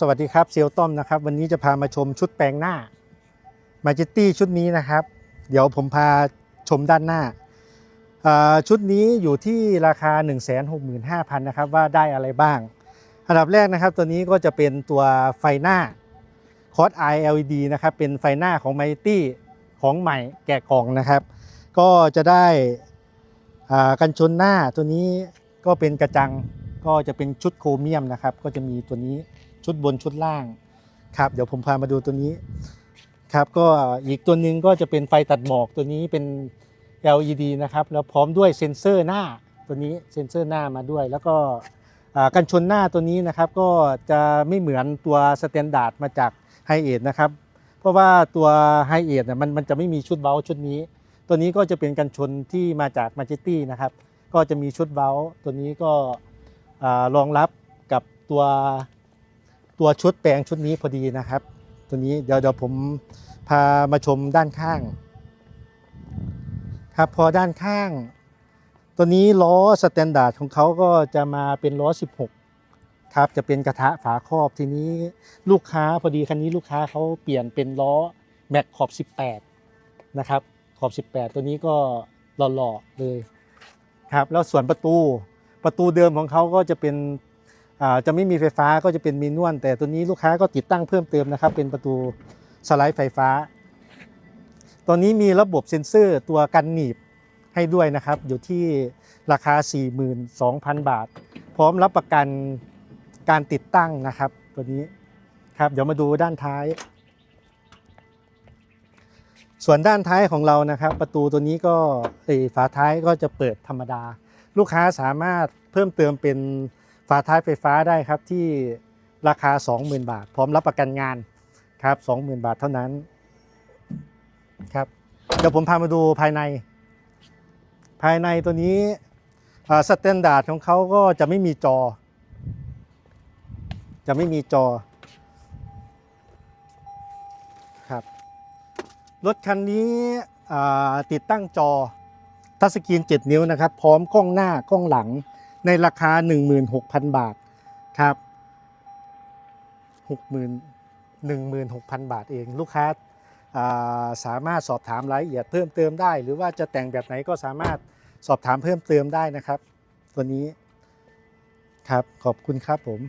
สวัสดีครับเซียวต้อมนะครับ วันนี้จะพามาชมชุดแปลงหน้า m a j e t y ชุดนี้นะครับ เดี๋ยวผมพาชมด้านหน้า ชุดนี้อยู่ที่ราคา 165,000นะครับว่าได้อะไรบ้าง อันดับแรกนะครับ ตัวนี้ก็จะเป็นตัวไฟหน้า c o s i LED นะครับ เป็นไฟหน้าของ m a j e t y ของใหม่แกะกล่องนะครับ ก็จะได้กันชนหน้าตัวนี้ก็เป็นกระจังก็จะเป็นชุดโครเมียมนะครับ ก็จะมีตัวนี้ ชุดบนชุดล่างครับเดี๋ยวผมพามาดูตัวนี้ครับก็อีกตัวหนึ่งก็จะเป็นไฟตัดหมอกตัวนี้เป็น LED นะครับแล้วพร้อมด้วยเซ็นเซอร์หน้าตัวนี้เซ็นเซอร์หน้ามาด้วย แล้วก็กันชนหน้าตัวนี้นะครับก็จะไม่เหมือนตัวสแตนดาร์ดมาจากไฮเอทนะครับเพราะว่าตัวไฮเอทเนี่ยมันมันจะไม่มีชุดเว้าชุดนี้ ตัวนี้ก็จะเป็นกันชนที่มาจากมาจิตี้นะครับก็จะมีชุดเว้าตัวนี้ก็รองรับกับตัว ตัวชุดแปลงชุดนี้พอดีนะครับ ตัวนี้เดี๋ยวเดี๋ยวผมพามาชมด้านข้าง ครับพอด้านข้าง ตัวนี้ล้อสแตนดาร์ดของเขาก็จะมาเป็นล้อ 16 ครับ จะเป็นกระทะฝาครอบทีนี้ลูกค้าพอดีคันนี้ลูกค้าเขาเปลี่ยนเป็นล้อแม็กขอบ 18 นะครับ ขอบ 18 ตัวนี้ก็หล่อๆเลยครับแล้วส่วนประตูประตูเดิมของเขาก็จะเป็น จะไม่มีไฟฟ้าก็จะเป็นมีนวลแต่ตัวนี้ลูกค้าก็ติดตั้งเพิ่มเติมนะครับ เป็นประตูสไลด์ไฟฟ้า ตัวนี้มีระบบเซ็นเซอร์ตัวกันหนีบให้ด้วยนะครับ อยู่ที่ราคา 42,000 บาท พร้อมรับประกันการติดตั้งนะครับ ตัวนี้ครับเดี๋ยวมาดูด้านท้าย ส่วนด้านท้ายของเรานะครับ ประตูตัวนี้ก็ฝาท้ายก็จะเปิดธรรมดา ลูกค้าสามารถเพิ่มเติมเป็น ฝาท้ายไฟฟ้าได้ครับที่ราคา 20,000 บาท พร้อมรับประกันงานครับ 20,000 บาทเท่านั้นครับเดี๋ยวผมพามาดูภายใน ภายในตัวนี้สแตนดาร์ดของเขาก็จะไม่มีจอ จะไม่มีจอครับรถคันนี้ติดตั้งจอทัชสกรีน 7 นิ้วนะครับ พร้อมกล้องหน้ากล้องหลัง ในราคา 16,000 บาทครับ60,000 16,000 บาทเอง ลูกค้าอ่าสามารถสอบถามรายละเอียดเพิ่มเติมได้ หรือว่าจะแต่งแบบไหนก็สามารถสอบถามเพิ่มเติมได้นะครับ ตัวนี้ครับขอบคุณครับผม